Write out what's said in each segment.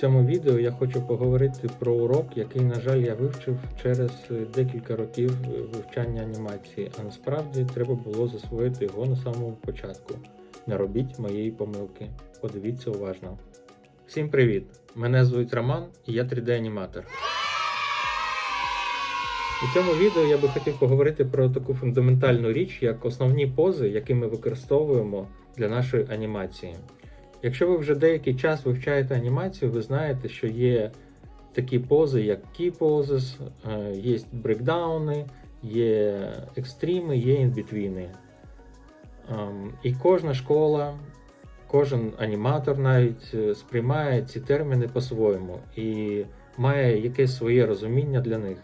В цьому відео я хочу поговорити про урок, який, на жаль, я вивчив через декілька років вивчання анімації, а насправді треба було засвоїти його на самому початку. Не робіть моєї помилки. Подивіться уважно. Всім привіт! Мене звуть Роман і я 3D-аніматор. У цьому відео я би хотів поговорити про таку фундаментальну річ, як основні пози, які ми використовуємо для нашої анімації. Якщо ви вже деякий час вивчаєте анімацію, ви знаєте, що є такі пози, як key poses, е, є брейкдауни, є екстріми, є інбітвіни. Ем, І кожна школа, кожен аніматор навіть е, сприймає ці терміни по-своєму і має якесь своє розуміння для них.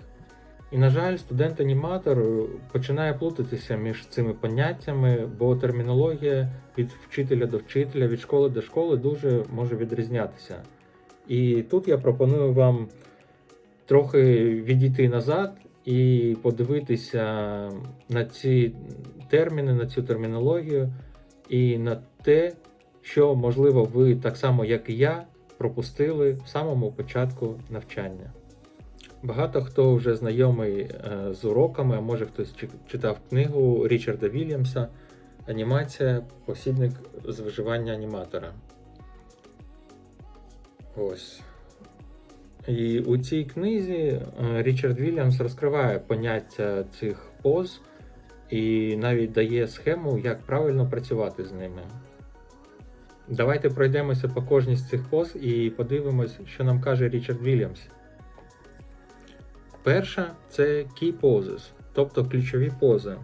І, на жаль, студент-аніматор починає плутатися між цими поняттями, бо термінологія від вчителя до вчителя, від школи до школи дуже може відрізнятися. І тут я пропоную вам трохи відійти назад і подивитися на ці терміни, на цю термінологію і на те, що, можливо, ви так само, як і я, пропустили в самому початку навчання. Багато хто вже знайомий е, з уроками, а може хтось читав книгу Річарда Вільямса Анімація посібник з виживання аніматора. Ось. І у цій книзі е, Річард Вільямс розкриває поняття цих поз і навіть дає схему, як правильно працювати з ними. Давайте пройдемося по кожній з цих поз і подивимось, що нам каже Річард Вільямс. Перша це key poses, тобто ключові пози.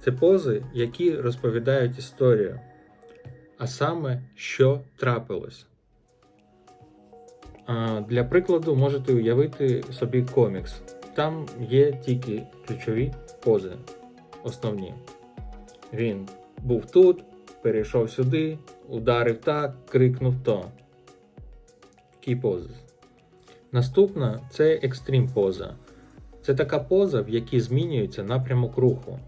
Це пози, які розповідають історію, а саме, що трапилось. Для прикладу, можете уявити собі комікс. Там є тільки ключові пози, основні. Він був тут, перейшов сюди, ударив так, крикнув то. Key poses. Наступна це екстрім поза. Це така поза, в якій змінюється напрямок руху.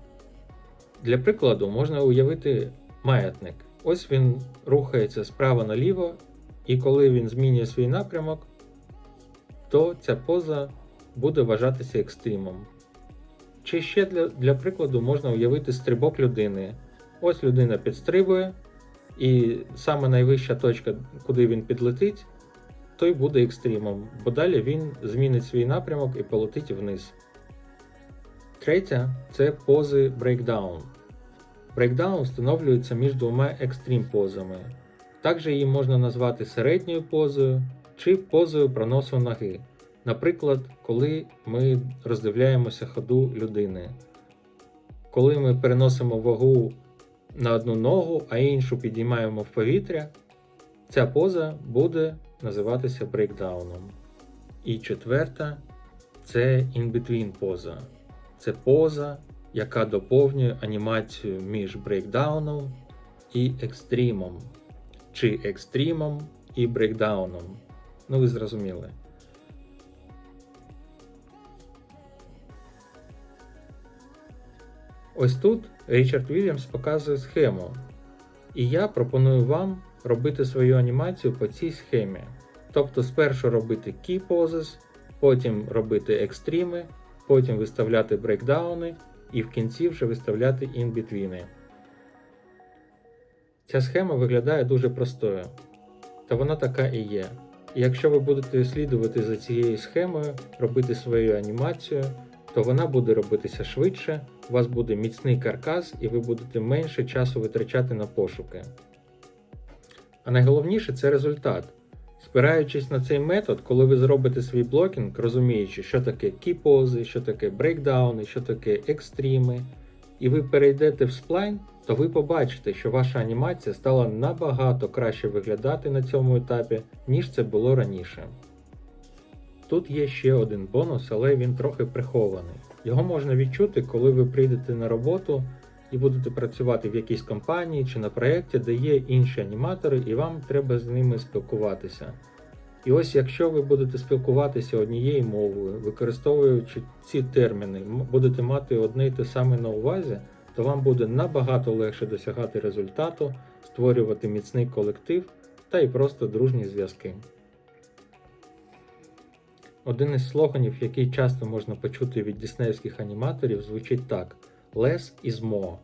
Для прикладу, можна уявити маятник. Ось він рухається справа наліво, і коли він змінює свій напрямок, то ця поза буде вважатися екстримом. Чи ще для, для прикладу можна уявити стрибок людини. Ось людина підстрибує, і саме найвища точка, куди він підлетить, той буде екстримом, бо далі він змінить свій напрямок і полетить вниз. Третя це пози брейкдаун. Брейкдаун встановлюється між двома екстрім позами. Також її можна назвати середньою позою чи позою проносу ноги. Наприклад, коли ми роздивляємося ходу людини. Коли ми переносимо вагу на одну ногу, а іншу підіймаємо в повітря, ця поза буде називатися брейкдауном. І четверта це in-between поза. Це поза, яка доповнює анімацію між брейкдауном і екстрімом, чи екстрімом і брейкдауном. Ну, ви зрозуміли. Ось тут Річард Вільямс показує схему. І я пропоную вам робити свою анімацію по цій схемі. Тобто спершу робити key poses, потім робити екстріми, потім виставляти брейкдауни і в кінці вже виставляти інбітвіни. Ця схема виглядає дуже простою. Та вона така і є. І якщо ви будете слідувати за цією схемою, робити свою анімацію, то вона буде робитися швидше, у вас буде міцний каркас і ви будете менше часу витрачати на пошуки. А найголовніше це результат. Спираючись на цей метод, коли ви зробите свій блокінг, розуміючи, що таке кіпози, що таке брейкдауни, що таке екстріми, і ви перейдете в сплайн, то ви побачите, що ваша анімація стала набагато краще виглядати на цьому етапі, ніж це було раніше. Тут є ще один бонус, але він трохи прихований. Його можна відчути, коли ви прийдете на роботу і будете працювати в якійсь компанії чи на проєкті, де є інші аніматори, і вам треба з ними спілкуватися. І ось якщо ви будете спілкуватися однією мовою, використовуючи ці терміни, будете мати одне й те саме на увазі, то вам буде набагато легше досягати результату, створювати міцний колектив та й просто дружні зв'язки. Один із слоганів, який часто можна почути від діснеївських аніматорів, звучить так: Less is more,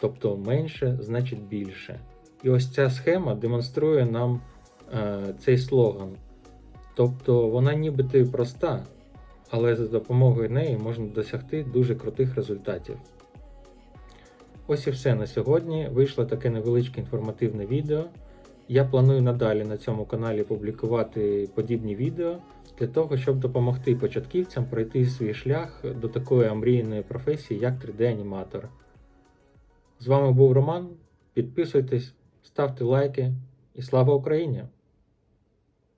тобто менше значить більше. І ось ця схема демонструє нам е, цей слоган. Тобто вона нібито проста, але за допомогою неї можна досягти дуже крутих результатів. Ось і все на сьогодні. Вийшло таке невеличке інформативне відео. Я планую надалі на цьому каналі публікувати подібні відео для того, щоб допомогти початківцям пройти свій шлях до такої амрійної професії, як 3D-аніматор. З вами був Роман. Підписуйтесь, ставте лайки і слава Україні!